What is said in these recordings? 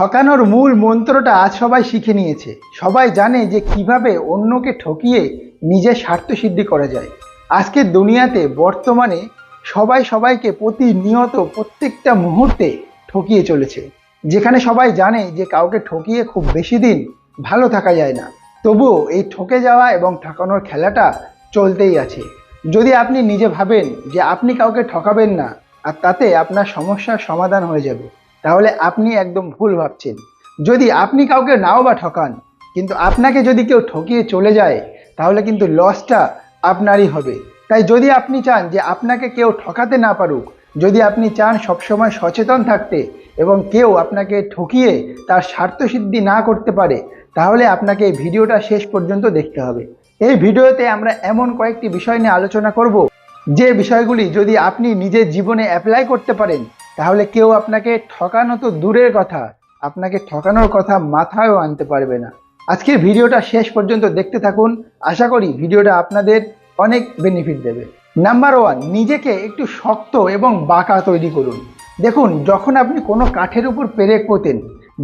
ঠকানোর মূল মন্ত্রটা আজ সবাই শিখে নিয়েছে। সবাই জানে যে কীভাবে অন্যকে ঠকিয়ে নিজের স্বার্থ সিদ্ধি করা যায়। আজকের দুনিয়াতে বর্তমানে সবাই সবাইকে প্রতিনিয়ত প্রত্যেকটা মুহূর্তে ঠকিয়ে চলেছে। যেখানে সবাই জানে যে কাউকে ঠকিয়ে খুব বেশি দিন ভালো থাকা যায় না। তবুও এই ঠকে যাওয়া এবং ঠকানোর খেলাটা চলতেই আছে। যদি আপনি নিজে ভাবেন যে আপনি কাউকে ঠকাবেন না, আর তাতে আপনার সমস্যার সমাধান হয়ে যাবে। তাহলে আপনি একদম ভুল ভাবছেন। যদি আপনি কাউকে নাও বা ঠকান, কিন্তু আপনাকে যদি কেউ ঠকিয়ে চলে যায়, তাহলে কিন্তু লসটা আপনারই হবে। তাই যদি আপনি চান যে আপনাকে কেউ ঠকাতে না পারুক, যদি আপনি চান সবসময় সচেতন থাকতে এবং কেউ আপনাকে ঠকিয়ে তার স্বার্থ সিদ্ধি না করতে পারে, তাহলে আপনাকে এই ভিডিওটা শেষ পর্যন্ত দেখতে হবে। এই ভিডিওতে আমরা এমন কয়েকটি বিষয় নিয়ে আলোচনা করব, যে বিষয়গুলি যদি আপনি নিজের জীবনে অ্যাপ্লাই করতে পারেন তাহলে কেউ আপনাকে ঠকানো তো দূরের কথা। আপনাকে ঠকানোর কথা মাথায়ও আনতে পারবে না। আজকের ভিডিওটা শেষ পর্যন্ত দেখতে থাকুন। আশা করি ভিডিওটা আপনাদের অনেক বেনিফিট দেবে। নাম্বার ওয়ান নিজেকে একটু শক্ত এবং বাঁকা তৈরি করুন। দেখুন, যখন আপনি কোনো কাঠের উপর পেরেক পোতেন,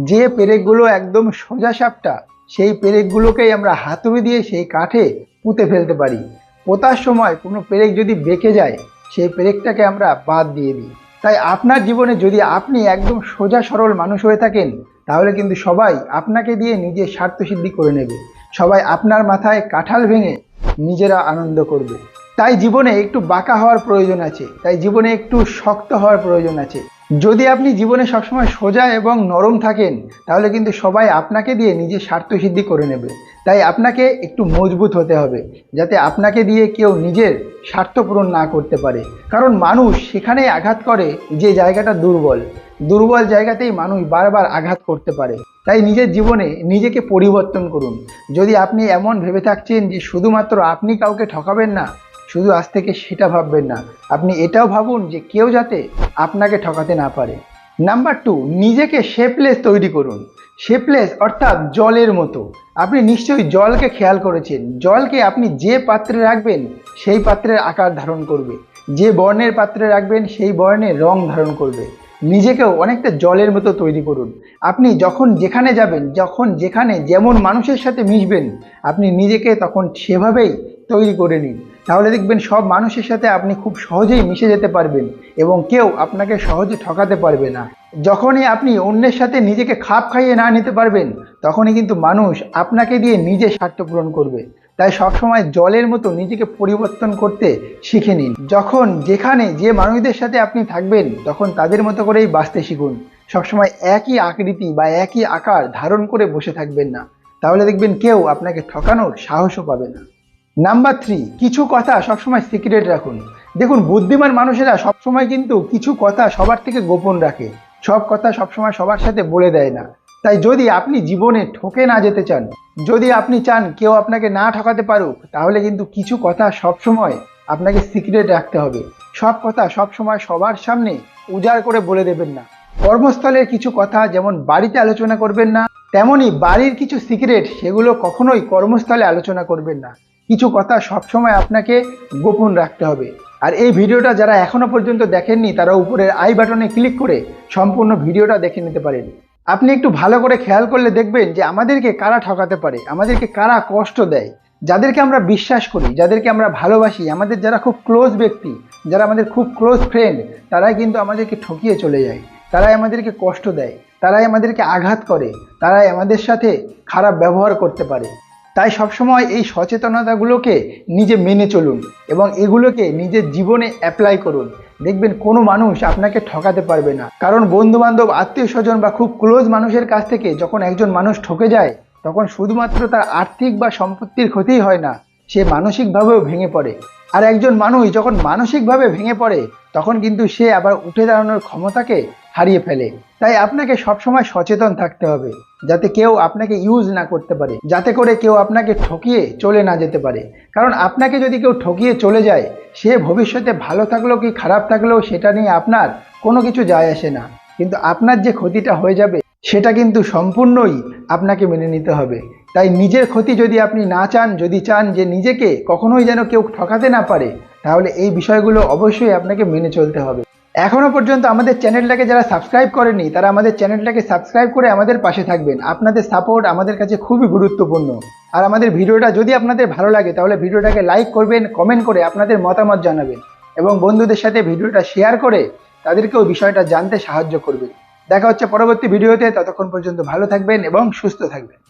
যে পেরেকগুলো একদম সোজা সাপটা, সেই পেরেকগুলোকেই আমরা হাতুড়ি দিয়ে সেই কাঠে পুঁতে ফেলতে পারি। পোতার সময় কোনো পেরেক যদি বেঁকে যায়, সেই পেরেকটাকে আমরা বাদ দিয়ে দিই। তাই আপনার জীবনে যদি আপনি একদম সোজা সরল মানুষ হয়ে থাকেন, তাহলে কিন্তু সবাই আপনাকে দিয়ে নিজের স্বার্থ সিদ্ধি করে নেবে। সবাই আপনার মাথায় কাঁঠাল ভেঙে নিজেরা আনন্দ করবে। তাই জীবনে একটু বাঁকা হওয়ার প্রয়োজন আছে, তাই জীবনে একটু শক্ত হওয়ার প্রয়োজন আছে। যদি আপনি জীবনে সবসময় সোজা এবং নরম থাকেন, তাহলে কিন্তু সবাই আপনাকে দিয়ে নিজের স্বার্থ সিদ্ধি করে নেবে। তাই আপনাকে একটু মজবুত হতে হবে, যাতে আপনাকে দিয়ে কেউ নিজের স্বার্থ পূরণ না করতে পারে। কারণ মানুষ সেখানেই আঘাত করে যে জায়গাটা দুর্বল। দুর্বল জায়গাতেই মানুষ বারবার আঘাত করতে পারে। তাই নিজের জীবনে নিজেকে পরিবর্তন করুন। যদি আপনি এমন ভেবে থাকছেন যে শুধুমাত্র আপনি কাউকে ঠকাবেন না শুধু আজ থেকে সেটা ভাববেন না। আপনি এটাও ভাবুন যে কেউ যাতে আপনাকে ঠকাতে না পারে। নাম্বার টু নিজেকে শেপলেস তৈরি করুন। শেপলেস অর্থাৎ জলের মতো। আপনি নিশ্চয়ই জলকে খেয়াল করেছেন। জলকে আপনি যে পাত্রে রাখবেন, সেই পাত্রের আকার ধারণ করবে। যে বর্ণের পাত্রে রাখবেন, সেই বর্ণের রং ধারণ করবে। নিজেকেও অনেকটা জলের মতো তৈরি করুন। আপনি যখন যেখানে যাবেন, যখন যেখানে যেমন মানুষের সাথে মিশবেন, আপনি নিজেকে তখন সেভাবেই তৈরি করে নিন। তাহলে দেখবেন সব মানুষের সাথে আপনি খুব সহজেই মিশে যেতে পারবেন এবং কেউ আপনাকে সহজে ঠকাতে পারবে না। যখনই আপনি অন্যের সাথে নিজেকে খাপ খাইয়ে না নিতে পারবেন, তখনই কিন্তু মানুষ আপনাকে দিয়ে নিজে স্বার্থ পূরণ করবে। তাই সবসময় জলের মতো নিজেকে পরিবর্তন করতে শিখে নিন। যখন যেখানে যে মানুষদের সাথে আপনি থাকবেন, তখন তাদের মতো করেই বাঁচতে শিখুন। সবসময় একই আকৃতি বা একই আকার ধারণ করে বসে থাকবেন না। তাহলে দেখবেন কেউ আপনাকে ঠকানোর সাহসও পাবে না। নাম্বার থ্রি কিছু কথা সবসময় সিক্রেট রাখুন। দেখুন, বুদ্ধিমান মানুষেরা সবসময় কিন্তু কিছু কথা সবার থেকে গোপন রাখে। সব কথা সবসময় সবার সাথে বলে দেয় না। তাই যদি আপনি জীবনে ঠকে না যেতে চান, যদি আপনি চান কেউ আপনাকে না ঠকাতে পারুক, তাহলে কিন্তু কিছু কথা সবসময় আপনাকে সিক্রেট রাখতে হবে। সব কথা সবসময় সবার সামনে উজাড় করে বলে দেবেন না। কর্মস্থলের কিছু কথা যেমন বাড়িতে আলোচনা করবেন না তেমনই বাড়ির কিছু সিক্রেট সেগুলো কখনোই কর্মস্থলে আলোচনা করবেন না। কিছু কথা সবসময় আপনাকে গোপন রাখতে হবে। আর এই ভিডিওটা যারা এখনও পর্যন্ত দেখেননি, তারা উপরের আই বাটনে ক্লিক করে সম্পূর্ণ ভিডিওটা দেখে নিতে পারেন। আপনি একটু ভালো করে খেয়াল করলে দেখবেন যে আমাদেরকে কারা ঠকাতে পারে, আমাদেরকে কারা কষ্ট দেয়। যাদেরকে আমরা বিশ্বাস করি, যাদেরকে আমরা ভালোবাসি, আমাদের যারা খুব ক্লোজ ব্যক্তি, যারা আমাদের খুব ক্লোজ ফ্রেন্ড তারাই কিন্তু আমাদেরকে ঠকিয়ে চলে যায়। তারাই আমাদেরকে কষ্ট দেয়, তারাই আমাদেরকে আঘাত করে, তারাই আমাদের সাথে খারাপ ব্যবহার করতে পারে। তাই সবসময় এই সচেতনতাগুলোকে নিজে মেনে চলুন এবং এগুলোকে নিজের জীবনে অ্যাপ্লাই করুন। দেখবেন কোনো মানুষ আপনাকে ঠকাতে পারবে না। কারণ বন্ধু বান্ধব আত্মীয় স্বজন বা খুব ক্লোজ মানুষের কাছ থেকে যখন একজন মানুষ ঠকে যায়, তখন শুধুমাত্র তার আর্থিক বা সম্পত্তির ক্ষতিই হয় না, সে মানসিকভাবেও ভেঙে পড়ে। আর একজন মানুষ যখন মানসিকভাবে ভেঙে পড়ে, তখন কিন্তু সে আবার উঠে দাঁড়ানোর ক্ষমতাকে হারিয়ে ফেলে। তাই আপনাকে সবসময় সচেতন থাকতে হবে, যাতে কেউ আপনাকে ইউজ না করতে পারে। যাতে করে কেউ আপনাকে ঠকিয়ে চলে না যেতে পারে। কারণ আপনাকে যদি কেউ ঠকিয়ে চলে যায়, সে ভবিষ্যতে ভালো থাকলেও কি খারাপ থাকলেও সেটা নিয়ে আপনার কোনো কিছু যায় আসে না। কিন্তু আপনার যে ক্ষতিটা হয়ে যাবে, সেটা কিন্তু সম্পূর্ণই আপনাকে মেনে নিতে হবে। তাই নিজের ক্ষতি যদি আপনি না চান, যদি চান যে নিজেকে কখনোই যেন কেউ ঠকাতে না পারে, তাহলে এই বিষয়গুলো অবশ্যই আপনাকে মেনে চলতে হবে। এখনও পর্যন্ত আমাদের চ্যানেলটাকে যারা সাবস্ক্রাইব করেনি, তারা আমাদের চ্যানেলটাকে সাবস্ক্রাইব করে আমাদের পাশে থাকবেন। আপনাদের সাপোর্ট আমাদের কাছে খুবই গুরুত্বপূর্ণ। আর আমাদের ভিডিওটা যদি আপনাদের ভালো লাগে, তাহলে ভিডিওটাকে লাইক করবেন, কমেন্ট করে আপনাদের মতামত জানাবেন এবং বন্ধুদের সাথে ভিডিওটা শেয়ার করে তাদেরকেও বিষয়টা জানতে সাহায্য করবেন। দেখা হচ্ছে পরবর্তী ভিডিওতে, ততক্ষণ পর্যন্ত ভালো থাকবেন এবং সুস্থ থাকবেন।